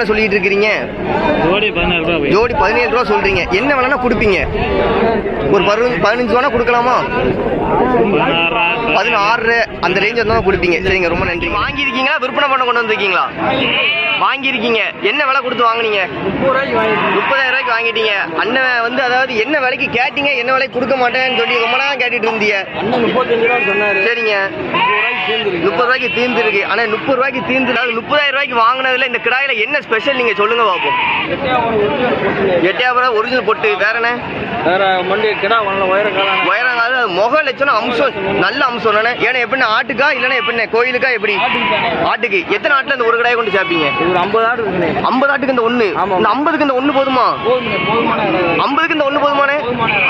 விலை சொல்லிட்டு இருக்கிறீங்க? ஜோடி பதினாறு ரூபா ஜோடி பதினேழு ரூபா சொல்றீங்க. என்ன விலைனா கொடுப்பீங்க. ஒரு பதினஞ்சு பதினஞ்சு கொடுக்கலாமா? பதினாறு பதினாறு அந்த ரேஞ்ச் வந்தா கொடுப்பீங்க. சரிங்க ரொம்ப நன்றி. வாங்கியிருக்கீங்களா? விற்பனை பண்ண கொண்டு வந்திருக்கீங்களா? வாங்கியிருக்கீங்க. என்ன விலை கொடுத்து வாங்குனீங்க? முப்பதாயிரம் ரூபாய்க்கு வாங்கிட்டீங்க. அண்ணன் வந்து அதாவது என்ன விலைக்கு கேட்டீங்க என்ன விலைக்கு கொடுக்க மாட்டேன்னு சொல்லி ரொம்ப நேரம் கேட்டுட்டு இருந்தீங்க. சரிங்க. முப்பது ரூபாய்க்கு தீர்ந்துருக்கு ஆனா முப்பது ரூபாய்க்கு தீர்ந்து முப்பதாயிரம் ரூபாய்க்கு வாங்கினதுல இந்த கிடாயில என்ன ஸ்பெஷல் நீங்க சொல்லுங்க பாப்போம். எட்டையாபுரம் ஒரிஜினல் பொட்டு. வேற என்ன? வேற மண்டி கிடா உயரங்கால முக லட்சணம் அம்சம் நல்ல அம்சம் தானே ஏன்னா எப்படின்னா ஆட்டுக்கா இல்லைன்னா எப்படின்னா கோயிலுக்கா எப்படி? ஆட்டுக்கு. எத்தனை ஆட்டுல இந்த ஒரு கடாயை கொண்டு சாப்பிங்க ஒரு ஐம்பது ஆடு இருக்குண்ணே. ஐம்பது ஆட்டுக்கு இந்த ஆமா. இந்த ஐம்பதுக்கு இந்த ஒண்ணு போதுமா? ஐம்பதுக்கு இந்த ஒண்ணு போதுமானே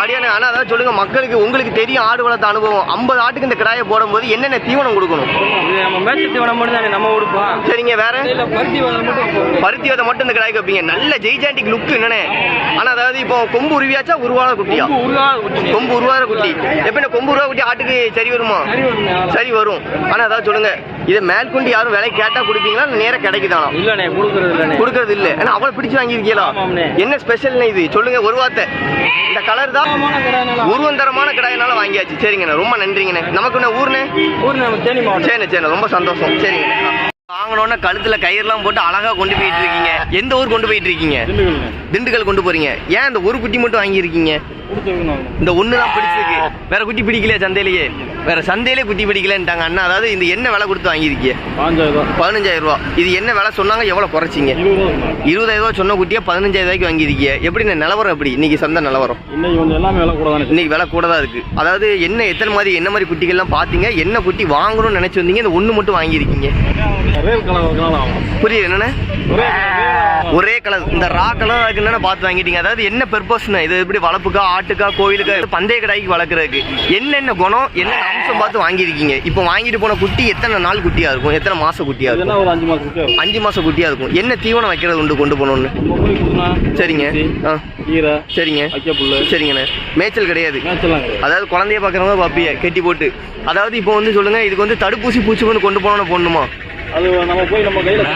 அடியானே ஆனா அதாவது சொல்லுங்க மக்களுக்கு உங்களுக்கு தெரியும் ஆடு வளர்த்த அனுபவம். ஐம்பது ஆட்டுக்கு இந்த கிடாயை போடும்போது என்னென்ன தீவனம் கொடுக்கணும்? நம்ம மேட்ச் தீவனம் மட்டும் தானே நம்ம கொடுப்போம் சரிங்க வேற? பருத்தி விதை மட்டும் இந்த கடாய்க்கு வைப்பீங்க. நல்ல ஜெய்ஜாண்டிக் லுக் என்னண்ணே. ஆனா அதாவது இப்போ கொம்பு உருவியாச்சா உருவான குட்டியா? உருவாத குட்டினே. கொம்பு உருவாத குட்டி. எப்ப கொம்பு உருவா குட்டி ஆட்டுக்கு சரி வருமா? சரி வருமே அவ்வளவு. சரி வரும். ஆனா அதாவது சொல்லுங்க. இதை மேற்கொண்டு யாரும் விலை கேட்டா கொடுப்பீங்களா? இல்ல நேரா கிடைக்குதானா? இல்லண்ணே கொடுக்கறது இல்லண்ணே. கொடுக்கறது இல்ல. ஏன்னா அவ்வளவு பிடிச்சு வாங்கியிருக்கீங்களா. என்ன ஸ்பெஷல் இது? சொல்லுங்க ஒரு வார்த்தை. இந்த கலர் தான் உருவந்தரமான கடாயினால வாங்கியாச்சு. சரிங்கண்ணே ரொம்ப நன்றிங்கண்ணே. நமக்கு என்ன ஊர்னே சரிண்ணே சரிண்ணே ரொம்ப சந்தோஷம். சரிங்கண்ணே. வாங்கினோன்னே கழுத்துல கயிறுலாம் போட்டு அழகா கொண்டு போயிட்டு இருக்கீங்க. எந்த ஊர் கொண்டு போயிட்டு இருக்கீங்க? திண்டுக்கல் கொண்டு போறீங்க. ஏன் இந்த ஒரு குட்டி மட்டும் வாங்கியிருக்கீங்க? இந்த ஒன்று தான் பிடிச்சிருக்கு. வேற குட்டி பிடிக்கலையா சந்தையிலேயே? வேற சந்தையிலே குட்டி பிடிக்கலன்ட்டாங்க. அண்ணா அதாவது இந்த என்ன விலை கொடுத்து வாங்கியிருக்கீங்க பதினஞ்சாயிரம் ரூபா. இது என்ன விலை சொன்னாங்க? எவ்வளோ குறைச்சிங்க. இருபதாயிரம் ரூபா சொன்ன குட்டியா பதினஞ்சாயிரம் ரூபாய்க்கு வாங்கியிருக்கீங்க எப்படி நிலவரம் எப்படி? இன்னைக்கு சந்தை நிலவரம். இன்னைக்கு விலை கூட தானே இருக்கு. அதாவது என்ன எத்தனை மாதிரி என்ன மாதிரி குட்டிகள்லாம் பார்த்தீங்க என்ன குட்டி வாங்கணும்னு நினைச்சு வந்தீங்க? இந்த ஒன்று மட்டும் வாங்கியிருக்கீங்க. புரியுது colour ஒரே கலர் இந்த ரா கலர் இருக்குன்னு பார்த்து வாங்கிட்டீங்க. அதாவது என்ன பெர்பஸ்னா இது எப்படி வளர்ப்புக்கா ஆட்டுக்கா கோயிலுக்கா பந்தய கடாய்க்கு வளர்க்குறதுக்கு. என்னென்ன குணம் என்ன அம்சம் பார்த்து வாங்கியிருக்கீங்க? இப்போ வாங்கிட்டு போன குட்டி எத்தனை நாள் குட்டியா இருக்கும்? எத்தனை மாச குட்டியா இருக்கும்? ஒரு அஞ்சு ஆகும். அஞ்சு மாச குட்டியா இருக்கும். என்ன தீவனம் வைக்கிறது உண்டு கொண்டு போகணும்னு? சரிங்க. ஆ. கீரை சரிங்க. சரிங்கண்ணே. மேய்ச்சல் கிடையாது. அதாவது குழந்தைய பார்க்குறவங்க பார்ப்பீங்க கெட்டி போட்டு. அதாவது இப்போ வந்து சொல்லுங்க இதுக்கு வந்து தடுப்பூசி பூச்சி கொண்டு கொண்டு போனோம்னு போடணுமா? அது நம்ம போய் நம்ம கையில்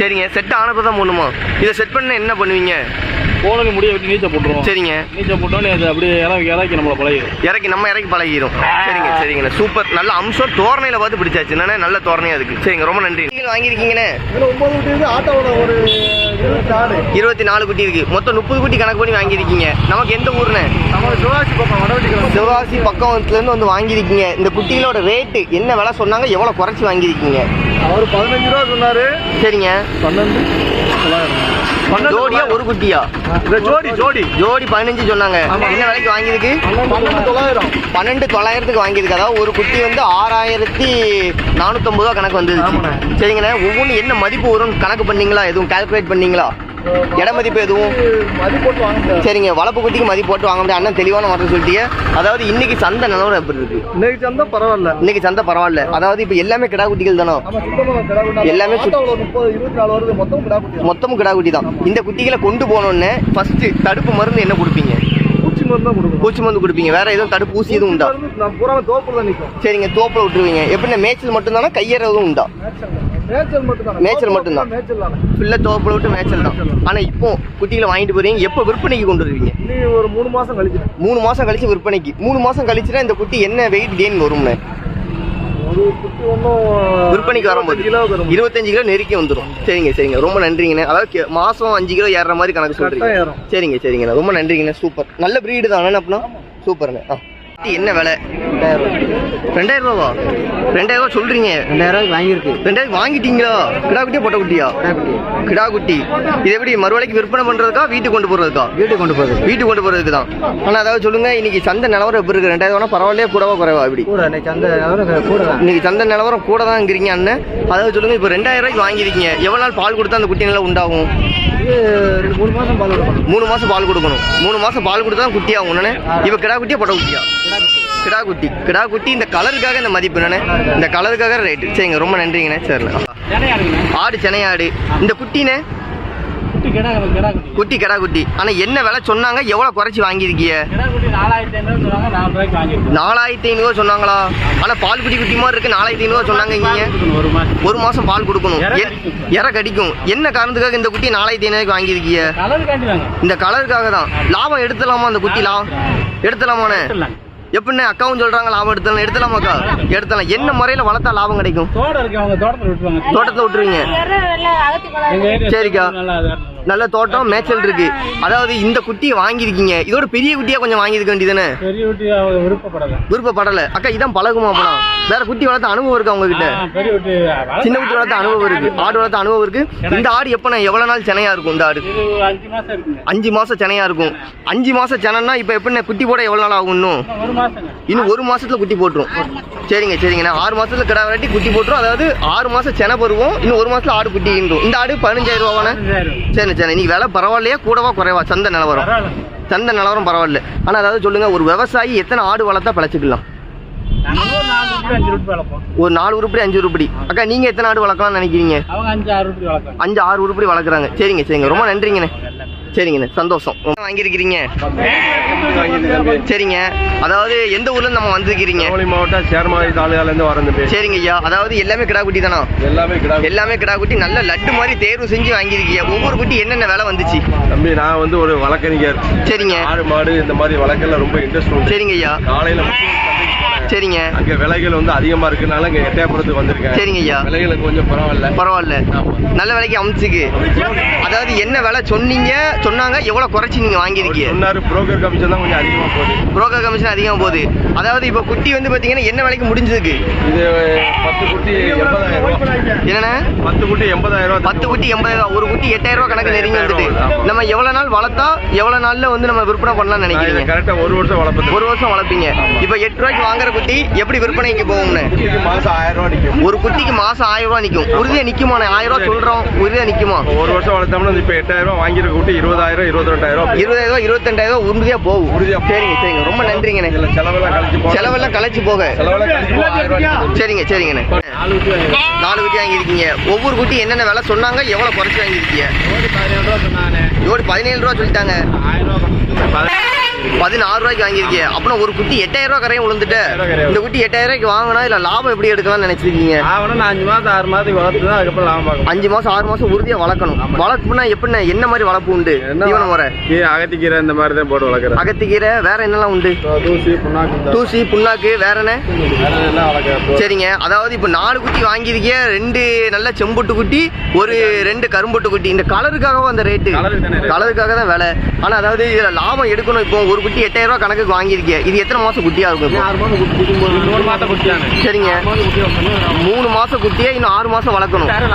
சரிங்க. செட் ஆனப்போ தான் போடணுமா? இதை செட் பண்ண என்ன பண்ணுவீங்க? போனது முடிய விட்டு நீச்சல் போட்டுருவோம். சரிங்க. நீச்சல் போட்டோன்னே அது அப்படியே இறக்கி இறக்கி நம்மளை பழகிடும் இறக்கி நம்ம இறக்கி பழகிரும். சரிங்க சரிங்கண்ணே சூப்பர். நல்ல அம்சம். தோரணையில பார்த்து பிடிச்சாச்சு. என்னண்ணே நல்ல தோரணையா இருக்கு. சரிங்க ரொம்ப நன்றி. நீங்கள் வாங்கியிருக்கீங்கண்ணே. ஒன்பது குட்டி இருக்கு. ஆட்டோட ஒரு இருபத்தி நாலு குட்டி இருக்கு. மொத்தம் முப்பது குட்டி கணக்கு பண்ணி வாங்கியிருக்கீங்க. நமக்கு எந்த ஊருண்ணே? நம்ம சிவகாசி பக்கம் சிவகாசி பக்கத்துலேருந்து வந்து வாங்கியிருக்கீங்க. இந்த குட்டிகளோட ரேட்டு என்ன விலை சொன்னாங்க? எவ்வளோ குறைச்சி வாங்கியிருக்கீங்க? அவர் பதினஞ்சு ரூபா சொன்னாரு. சரிங்க. பன்னெண்டு. ஜோடியா ஒரு குட்டியா? ஜோடி ஜோடி. ஜோடி பதினஞ்சு சொன்னாங்க. என்ன விலைக்கு வாங்கியிருக்கு பன்னெண்டு தொள்ளாயிரம். பன்னெண்டு தொள்ளாயிரத்துக்கு வாங்கியிருக்கு அதாவது ஒரு குட்டி வந்து ஆறாயிரத்தி நானூற்றம்பது ரூபா கணக்கு ஆமாண்ணே. சரிங்கண்ணே ஒவ்வொன்றும் என்ன மதிப்பு வரும்னு கணக்கு பண்ணீங்களா? எதுவும் கால்குலேட் பண்ணீங்களா? இட மதிப்பு எதுவும்? சரிங்க வளப்பு குட்டிக்கு மதிப்பு போட்டு வாங்க முடியாது. அண்ணன் தெளிவான மாற்றம் சொல்லிட்டீங்க. அதாவது இன்னைக்கு சந்தை நிலவரம் எப்படி இருக்கு? இன்னைக்கு சந்தை பரவாயில்ல. இன்னைக்கு சந்தை பரவாயில்ல. அதாவது இப்போ எல்லாமே கிடா குட்டிகள் தானோ? எல்லாமே மொத்தம் கிடா குட்டி தான். இந்த குட்டிகளை கொண்டு போனோடனே ஃபர்ஸ்ட் தடுப்பு மருந்து என்ன கொடுப்பீங்க? பூச்சி மருந்து தான் கொடுக்கணும். பூச்சி மருந்து கொடுப்பீங்க. வேற எதுவும் தடுப்பூசி எதுவும் உண்டா? சரிங்க தோப்பில் விட்டுருவீங்க. எப்படின்னா மேய்ச்சல் உண்டா? மட்டும் தான். மேய்ச்சல் மட்டும்தான். ஃபுல்லாக தோப்பில் விட்டு மேய்ச்சல் தான். ஆனால் இப்போ குட்டிகளை வாங்கிட்டு போறீங்க. எப்போ விற்பனைக்கு கொண்டு வருவீங்க? ஒரு மூணு மாசம் கழிச்சு மூணு மாசம் கழிச்சு விற்பனைக்கு. மூணு மாசம் கழிச்சுனா இந்த குட்டி என்ன வெயிட் கெயின் வரும்னு? விற்பனைக்கு வரும்போது இருபத்தஞ்சு கிலோ நெருக்கி வந்துடும் சரிங்க சரிங்க. ரொம்ப நன்றிங்கண்ணே. அதாவது மாசம் அஞ்சு கிலோ ஏறுற மாதிரி கணக்கு ஏறும். சரிங்க சரிங்கண்ணே. ரொம்ப நன்றிங்கண்ணே. சூப்பர். நல்ல பிரீடு தானே அப்படின்னா சூப்பர்ண்ணே. ஆ. என்ன விலை? ரெண்டாயிரம் ரூபாவா? ரெண்டாயிரம் ரூபா சொல்றீங்க. ரெண்டாயிரம் ரூபாய்க்கு வாங்கியிருக்கு. ரெண்டாயிரம் வாங்கிட்டீங்களா? கிடா குட்டியா பொட்டை குட்டியா? கிடா குட்டி. இது எப்படி மறுவலைக்கு விற்பனை பண்றதுக்கா வீட்டுக்கு கொண்டு போறதுக்கா? வீட்டுக்கு கொண்டு போகுது வீட்டுக்கு கொண்டு போறதுக்கு தான். ஆனா அதாவது சொல்லுங்க இன்னைக்கு சந்தை நிலவரம் எப்படி இருக்கு? ரெண்டாயிரம் ரூபா பரவாயில்லையா கூடவா குறைவா இப்படி கூட இன்னைக்கு தான் சந்தை நிலவரம் கூட தான்ங்கிறீங்க அண்ணன். அதாவது சொல்லுங்க இப்போ ரெண்டாயிரம் ரூபாய்க்கு வாங்கியிருக்கீங்க. எவ்வளவு நாள் பால் கொடுத்தா அந்த குட்டி நல்லா உண்டாகும்? மூணு மாசம் பால் கொடுக்கணும். மூணு மாசம் பால் கொடுக்கணும். மூணு மாதம் பால் கொடுத்தா தான் குட்டி ஆகும் உடனே இப்போ கிடா குட்டியா பொட்டை குட்டியா? கிடா குட்டி. கிடா குட்டி இந்த கலருக்காக இந்த மதிப்பு என்னண்ணே இந்த கலருக்காக ரேட்டு சரிங்க ரொம்ப நன்றிங்கண்ணே. சரி ஆடு சென்னை ஆடு. இந்த குட்டினே குட்டி கிடா கிடா குட்டி. குட்டி கிடா குட்டி. ஆனா என்ன விலை சொன்னாங்க? எவ்வளவு குறைச்சி வாங்கியிருக்கீங்க? கிடா குட்டி நாலாயிரத்தி ஐநூறுவா சொன்னாங்களா? ஆனா பால் குட்டி குட்டி மாதிரி இருக்கு நாலாயிரத்தி ஐநூறுவா சொன்னாங்க இங்க. ஒரு மாசம். பால் கொடுக்கணும். இறை கடிக்கும். என்ன காரணத்துக்காக இந்த குட்டி நாலாயிரத்தி ஐநூறுக்கு வாங்கியிருக்கீங்க? இந்த கலருக்காக தான். லாபம் எடுத்துலாமா அந்த குட்டி லாபம்? எடுத்துலாமாண்ணே எப்படிண்ணே? அக்காவும் சொல்றாங்க லாபம் எடுத்தலாம் எடுத்தலாமாக்கா எடுத்தலாம் என்ன முறையில வளர்த்தா லாபம் கிடைக்கும்? தோட்டத்தில் விட்டுருவாங்க. தோட்டத்தை விட்டுருவீங்க. சரிக்கா. நல்லா தோட்டம் மேய்ச்சல் இருக்கு. அதாவது இந்த குட்டியை வாங்கியிருக்கீங்க. இதோட பெரிய குட்டியா கொஞ்சம் வாங்கியிருக்க வேண்டியதுதானே? பெரிய குட்டி அவங்க விருப்பப்படல. விருப்பப்படல. அக்கா இதான் பழகுமா போலாம் வேற குட்டி வளர்த்த அனுபவம் இருக்கா பெரிய குட்டி சின்ன குட்டி வளர்த்த அனுபவம் இருக்கு. ஆடு வளர்த்த அனுபவம் இருக்கு. இந்த ஆடு எப்ப எவ்வளவு நாள் சென்னையா இருக்கும் இந்த ஆடு? அஞ்சு மாசம் சென்னையா இருக்கும். அஞ்சு மாசம் சென்னைன்னா இப்ப எப்படி குட்டி போட எவ்வளவு நாள் ஆகும் இன்னும்? இன்னும் ஒரு மாசத்துல குட்டி போட்டுரும். சரிங்க சரிங்கண்ணா. ஆறு மாசத்துல கிடா வெட்டி குட்டி போட்டுரும். அதாவது ஆறு மாசம் செனை பருவம் இன்னும் ஒரு மாசத்துல ஆடு குட்டி இந்த ஆடு பதினஞ்சாயிரம் ரூபாவானே பதினஞ்சாயிரம். இன்னைக்கு விலை பரவாயில்லையா கூடவா குறைவா? சந்தை நிலவரம் சந்தை நிலவரம் பரவாயில்ல. ஆனா அதாவது சொல்லுங்க ஒரு விவசாயி எத்தனை ஆடு வளர்த்தா பிழைச்சிக்கலாம்? ஒரு நாலு உருப்படி அஞ்சு உருப்படி அக்கா நீங்க எத்தனை ஆடு வளர்க்கலாம்னு நினைக்கிறீங்க? அஞ்சு ஆறு உருப்படி வளர்க்குறாங்க. சரிங்க சரிங்க. ரொம்ப நன்றிங்கண்ணே. சரிங்கண்ணே சந்தோஷம். வாங்கியிருக்கிறீங்க சரிங்க. அதாவது எந்த ஊர்ல நம்ம வந்திருக்கிறீங்க மாவட்டம் சேர்மாதி தாலுகாலேருந்து வரேன் தம்பி. சரிங்க ஐயா. அதாவது எல்லாமே கிடா குட்டி தானா? எல்லாமே கிடா எல்லாமே கிடா குட்டி நல்ல லட்டு மாதிரி தேர்வு செஞ்சு வாங்கியிருக்கீங்க ஒவ்வொரு குட்டி என்னென்ன விலை வந்துச்சு? தம்பி நான் வந்து ஒரு வழக்கறிஞர். சரிங்க. ஆடு மாடு இந்த மாதிரி வழக்கெல்லாம் ரொம்ப இன்ட்ரெஸ்ட் சரிங்க ஐயா. காலையில. சரிங்க. அங்க விலைகள் வந்து அதிகமா இருக்கனால இங்க எட்டயபுரத்துக்கு வந்திருக்கேன். சரிங்க ஐயா விலைகளுக்கு கொஞ்சம் பரவாயில்ல. பரவாயில்ல. நல்ல விலைக்கு அமைச்சுக்கு. அதாவது என்ன விலை சொன்னீங்க சொன்னாங்க எவ்வளவு குறைச்சி நீங்க வாங்கியிருக்கீங்க? சொன்னாரு புரோக்கர் கமிஷன் தான் கொஞ்சம் அதிகமா போகுது. புரோக்கர் கமிஷன் அதிகமா போகுது. அதாவது இப்போ குட்டி வந்து பாத்தீங்கன்னா என்ன விலைக்கு முடிஞ்சதுக்கு இது பத்து குட்டி எண்பதாயிரம் என்னண்ணே? பத்து குட்டி எண்பதாயிரம் ரூபாய் பத்து குட்டி எண்பதாயிரம் ரூபா. ஒரு குட்டி எட்டாயிரம் ரூபா கணக்கு நெருங்கி வந்துட்டு. நம்ம எவ்வளவு நாள் வளர்த்தா எவ்வளவு நாள்ல வந்து நம்ம விற்பனை பண்ணலாம்னு நினைக்கிறீங்க? கரெக்டா ஒரு வருஷம் வளர்ப்பது ஒரு வருஷம் வளர்ப்பீங்க. இப்போ எட்டு ரூபாய்க்கு வாங்குற குட்டி எப்படி விற்பனைக்கு போகும்னு? மாசம் ஆயிரம் நிற்கும் ஒரு குட்டிக்கு மாசம் ஆயிரம் ரூபாய் நிற்கும் உறுதியா நிக்குமாண்ணே? ஆயிரம் ரூபாய் சொல்றோம். உறுதியா நிக்குமா? ஒரு வருஷம் வளர்த்தோம்னா இப்ப எட்டாயிரம் ரூபாய் வாங்கியிருக்க குட்டி இருபதாயிரம் இருபத்தி ரெண்டாயிரம் இருபதாயிரம் ரூபாய் இருபத்தெண்டாயிரம் ரூபாய் உறுதியா போகும். உறுதியா. சரிங்க சரிங்க. ரொம்ப நன்றிங்கண்ணே. செலவெல்லாம் கழிச்சு செலவெல்லாம் கழிச்சு போக. நிக்கும். சரிங்க சரிங்கண்ணே. நாலு குட்டி வாங்கியிருக்கீங்க. ஒவ்வொரு குட்டி என்னென்ன விலை சொன்னாங்க? எவ்வளவு குறைச்சி வாங்கியிருக்கீங்க? ரூபா இதோடு பதினேழு ரூபா சொல்லிட்டாங்க. ஆயிரம் ரூபா பதினாறு ரூபாய்க்கு வாங்கியிருக்கீங்க அப்புறம் ஒரு குட்டி எட்டாயிரம் ரூபாய் கரையும் விழுந்துட்டு. இந்த குட்டி எட்டாயிரம் ரூபாய்க்கு வாங்கினா இல்ல லாபம் எப்படி எடுக்கலாம்னு நினைச்சிருக்கீங்க? நான் அஞ்சு மாதம் ஆறு மாதத்துக்கு வளர்த்து தான் அதுக்கப்புறம் லாபம் பார்க்கணும். அஞ்சு மாசம் ஆறு மாசம் உறுதியா வளர்க்கணும். வளர்ப்புனா எப்படின்னா என்ன மாதிரி வளர்ப்பு உண்டு? தீவன முறை. கீரை அகத்திக்கீரை இந்த மாதிரி தான் போட்டு வளர்க்குறேன் அகத்திக்கீரை வேற என்னெல்லாம் உண்டு? தூசி புண்ணாக்கு. தூசி புண்ணாக்கு வேற என்ன? சரிங்க. அதாவது இப்போ நாலு குட்டி வாங்கியிருக்கீங்க ரெண்டு நல்ல செம்பொட்டு குட்டி ஒரு ரெண்டு கரும்பொட்டு குட்டி. இந்த கலருக்காகவும் அந்த ரேட்டு. கலருக்காக தான் விலை. ஆனா அதாவது இதுல லாபம் எடுக்கணும் இப்போ ஒரு குட்டி எட்டாயிரம் ரூபாய் கணக்குக்கு வாங்கியிருக்கீங்க இது எத்தனை மாசம் குட்டியா இருக்கும்? ஆறு மாதம் குட்டி மூணு மாதம் குட்டியானு சரிங்க. மூணு மாசம் குட்டியே இன்னும் ஆறு மாசம் வளர்க்கணும்? ஆறு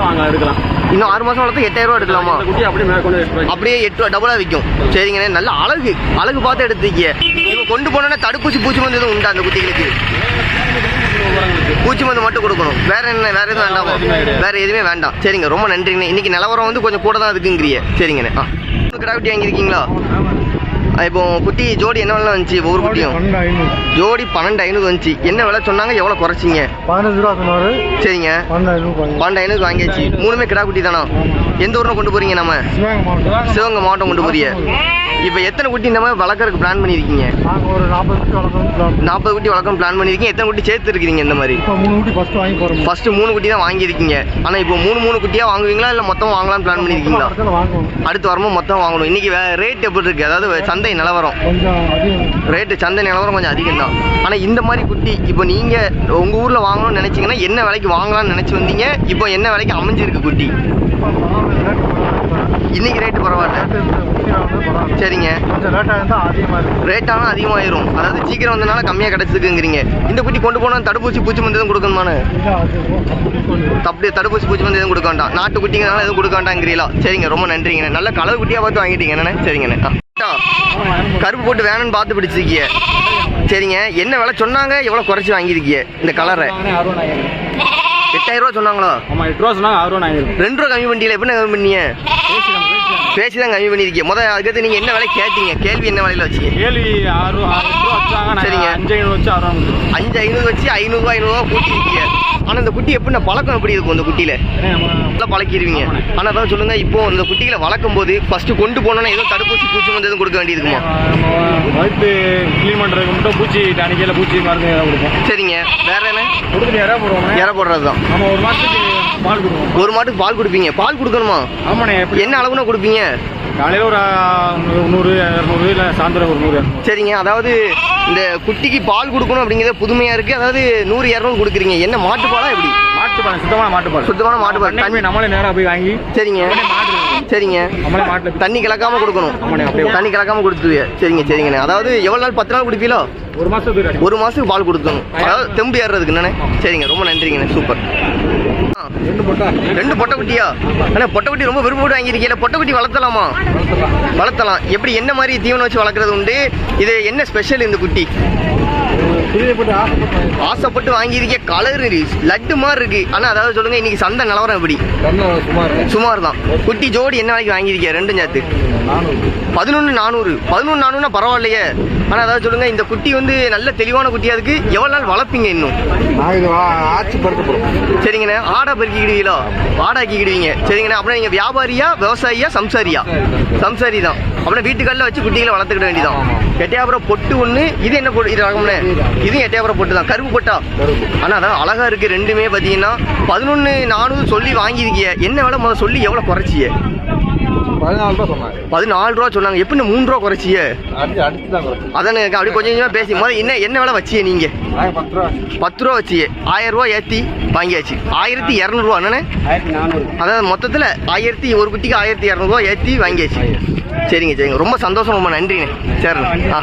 வாங்க எடுக்கலாம். இன்னும் ஆறு மாசம் வளர்த்து எட்டாயிரம் ரூபாய் எடுக்கலாமா? குட்டி அப்படியே மேற்கொண்டு அப்படியே எட்டு ரூபா டபுளா விற்கும் சரிங்கண்ணே நல்ல அழகு. அழகு பார்த்து எடுத்துக்கீங்க இப்போ கொண்டு போனோன்னா தடுப்பூசி பூச்சி மருந்து எதுவும் உண்டா அந்த குட்டிகளுக்கு? பூச்சி மருந்து மட்டும் கொடுக்கணும். வேற என்ன வேற எதுவும் வேண்டாமா? வேற எதுவுமே வேண்டாம். சரிங்க ரொம்ப நன்றிங்கண்ணே. இன்னைக்கு நிலவரம் வந்து கொஞ்சம் கூட தான் இருக்குங்கிறிய. சரிங்கண்ணே. ஆ. கிடா குட்டி வாங்கியிருக்கீங்களா? இப்போ குட்டி ஜோடி என்ன விலை வந்துச்சு ஒவ்வொரு குட்டியும்? ஜோடி பன்னெண்டு ஐநூறு வந்துச்சு. என்ன விலை சொன்னாங்க? எவ்வளோ குறைச்சிங்க? பதினஞ்சு ரூபா சொன்னாரு. சரிங்க. பன்னெண்டு ஐநூறு வாங்கியாச்சு. மூணுமே கிடா குட்டி தானா? எந்த ஊரில் கொண்டு போறீங்க நம்ம? சிவகங்கை மாவட்டம். கொண்டு போறீங்க இப்போ எத்தனை குட்டி இந்த மாதிரி வளர்க்கறதுக்கு பிளான் பண்ணியிருக்கீங்க? நாங்கள் ஒரு நாற்பது குட்டி வளர்க்கணும் நாற்பது குட்டி வளர்க்கணும் பிளான் பண்ணியிருக்கீங்க. எத்தனை குட்டி சேர்த்து இருக்கிறீங்க இந்த மாதிரி? இப்போ மூணு குட்டி ஃபஸ்ட்டு வாங்கி போகிறோம் ஃபர்ஸ்ட் மூணு குட்டி தான் வாங்கியிருக்கீங்க. ஆனால் இப்போ மூணு மூணு குட்டியாக வாங்குவீங்களா? இல்லை மொத்தம் வாங்கலாம்னு பிளான் பண்ணியிருக்கீங்களா? அடுத்து வரும்போது மொத்தம் வாங்கணும். இன்னைக்கு ரேட் எப்படி இருக்கு? அதாவது சந்தை நிலவரம். ரேட்டு சந்தை நிலவரம் கொஞ்சம் அதிகம் தான். ஆனால் இந்த மாதிரி குட்டி இப்போ நீங்கள் உங்கள் ஊரில் வாங்கணும்னு நினச்சிங்கன்னா என்ன விலைக்கு வாங்கலாம்னு நினச்சி வந்தீங்க? இப்போ என்ன விலைக்கு அமைஞ்சிருக்கு குட்டி? இன்னைக்கு ரேட்டு பரவாயில்ல. சரிங்க. கொஞ்சம் அதிகமாக ரேட் ஆனால் அதிகமாயிரும். அதாவது சீக்கிரம் வந்தனால கம்மியாக கிடைச்சிருக்குங்கிறீங்க. இந்த குட்டி கொண்டு போனால் தடுப்பூசி பூச்சி மருந்து எதுவும் கொடுக்கணுமானு தப்பி தடுப்பூசி பூச்சி மருந்து எதுவும் கொடுக்க வேண்டாம். நாட்டு குட்டிங்கனால எதுவும் கொடுக்க வேண்டாங்கிறீங்களா சரிங்க ரொம்ப நன்றிங்கண்ணே நல்ல கலர் குட்டியாக பார்த்து வாங்கிட்டீங்க. என்னண்ணே சரிங்கண்ணே. கருப்பு போட்டு வேணும்னு பார்த்து பிடிச்சிருக்கீங்க சரிங்க. என்ன விலை சொன்னாங்க? எவ்வளோ குறைச்சி வாங்கியிருக்கீங்க இந்த கலரை? எட்டாயிரம் ரூபா சொன்னாங்களா? ஆமாம் எட்டு ரூபா சொன்னாங்க ஆறு ரூபா ரெண்டு ரூபா கம்மி பண்ணிட்டீங்களா? எப்படி கம்மி பண்ணீங்க? பேசி தான் கம்மி பண்ணியிருக்கீங்க முதல் அதுக்கடுத்து நீங்கள் என்ன விலை கேட்டீங்க? கேள்வி என்ன விலையில வச்சீங்க? கேள்வி ஆறு ஆறு வச்சாங்க. சரிங்க. அஞ்சு ஐநூறு வச்சு ஆறு. அஞ்சு ஐநூறு வச்சு ஐநூறுரூவா ஐநூறுரூவா கூட்டியிருக்கீங்க ஆனால் இந்த குட்டி எப்படின்னா பழக்கம் எப்படி இருக்கும் இந்த குட்டியில்? நல்லா பழக்கிடுவீங்க. ஆனால் அதான் சொல்லுங்க இப்போ இந்த குட்டிகளை வளர்க்கும் போது ஃபர்ஸ்ட் கொண்டு போனோன்னா ஏதோ தடுப்பூசி பூச்சி மருந்து எதுவும் கொடுக்க வேண்டியிருக்குமா வயிற்று க்ளீன் பண்ணுறதுக்கு மட்டும் பூச்சி டானிக்கையில் பூச்சி மருந்து கொடுப்போம். சரிங்க. வேற என்ன? கொடுத்துட்டு இறா போடுவோம். இற போடுறது தான் நம்ம ஒரு மாதத்துக்கு பால் கொடுப்போம் ஒரு மாட்டுக்கு பால் கொடுப்பீங்க. பால் கொடுக்கணுமா? ஆமாண்ணே எப்படி? என்ன அளவுனா கொடுப்பீங்க? காலையில் ஒரு நூறு இரநூறு இல்லை சாயந்தரம் ஒரு நூறு சரிங்க. அதாவது இந்த குட்டிக்கு பால் கொடுக்கணும் அப்படிங்கிறது புதுமையா இருக்கு. அதாவது நூறு இரநூறு கொடுக்குறீங்க. என்ன மாட்டு பாலா எப்படி? மாட்டுப்பால் சுத்தமான மாட்டுப்பால் சுத்தமான மாட்டுப்பால். போய் நம்மளே நேராக போய் வாங்கி சரிங்க. சரிங்க. நம்மளே மாட்டில் தண்ணி கலக்காம கொடுக்கணும். தண்ணி கலக்காம கொடுத்துருவீங்க சரிங்க சரிங்கண்ணே. அதாவது எவ்வளவு நாள் பத்து நாள் குடிப்பீங்களோ ஒரு மாதத்துக்கு ரெடி ஒரு மாசத்துக்கு பால் கொடுக்கணும். அதாவது தெம்பு ஏறுறதுக்கு என்னண்ணே? சரிங்க. ரொம்ப நன்றிங்கண்ணே. சூப்பர். ரெண்டு போட்டா. குட்டியா? அண்ணா பொட்டை குட்டி ரொம்ப விருப்பப்பட்டு வாங்கியிருக்கீங்க பொட்டை குட்டி வளர்த்தலாமா? வளர்த்தலாம். எப்படி என்ன மாதிரி தீவனம் வச்சு வளர்க்குறது உண்டு? இது என்ன ஸ்பெஷல் இந்த குட்டி? ஆசைப்பட்டு வாங்கியிருக்கேன். கலர் லட்டு மாதிரி இருக்கு. ஆனா அதாவது சொல்லுங்க இன்னைக்கு சந்தை நிலவரம் எப்படி? சுமார். தான். குட்டி ஜோடி என்ன வாங்கியிருக்கீங்க? ரெண்டும் சேர்த்து. பதினொன்று நானூறு. பதினொன்று நானூறுனா பரவாயில்லையே. ஆனால் அதாவது சொல்லுங்க இந்த குட்டி வந்து நல்ல தெளிவான குட்டியா இருக்கு. எவ்வளோ நாள் வளர்ப்பீங்க இன்னும்? ஆட்சி போகிறோம் சரிங்கண்ணே. ஆடை பெருக்கிக்கிடுவீங்களோ? ஆடாக்கிக்கிடுவீங்க சரிங்கண்ணே. அப்படின்னா நீங்கள் வியாபாரியா விவசாயியா சம்சாரியா? சம்சாரி தான். அப்படின்னா வீட்டுக்கல்ல வச்சு குட்டிகளை வளர்த்துக்கிட வேண்டியதான் எட்டையாபுரம் பொட்டு ஒன்று இது என்ன பொட்டு இது ரகம்னே இதுவும் எட்டையாபுரம் பொட்டு தான். கருப்பு பொட்டா? ஆனால் அதான் அழகா இருக்கு ரெண்டுமே பார்த்தீங்கன்னா பதினொன்று நானூறு சொல்லி வாங்கியிருக்கீங்க என்ன விலை? முதல்ல சொல்லி எவ்வளோ குறைச்சிய? பதினாலு ரூபா சொன்னாங்க. பதினாலு ரூபா சொன்னாங்க எப்படி மூணு ரூபா குறைச்சிய? அதானே அப்படி கொஞ்சம் கொஞ்சமாக பேசி முதல்ல என்ன என்ன விலை வச்சிய நீங்க? பத்து ரூபா வச்சியே. ஆயிரம் ரூபா ஏற்றி வாங்கியாச்சு. ஆயிரத்தி இரநூறுவா என்னண்ணே அதாவது மொத்தத்தில் ஆயிரத்தி ஒரு குட்டிக்கு ஆயிரத்தி இரநூறுவா ஏற்றி வாங்கியாச்சு. சரிங்க சரிங்க. ரொம்ப சந்தோஷம் ரொம்ப நன்றிண்ணே. சரிண்ணே. ஆ.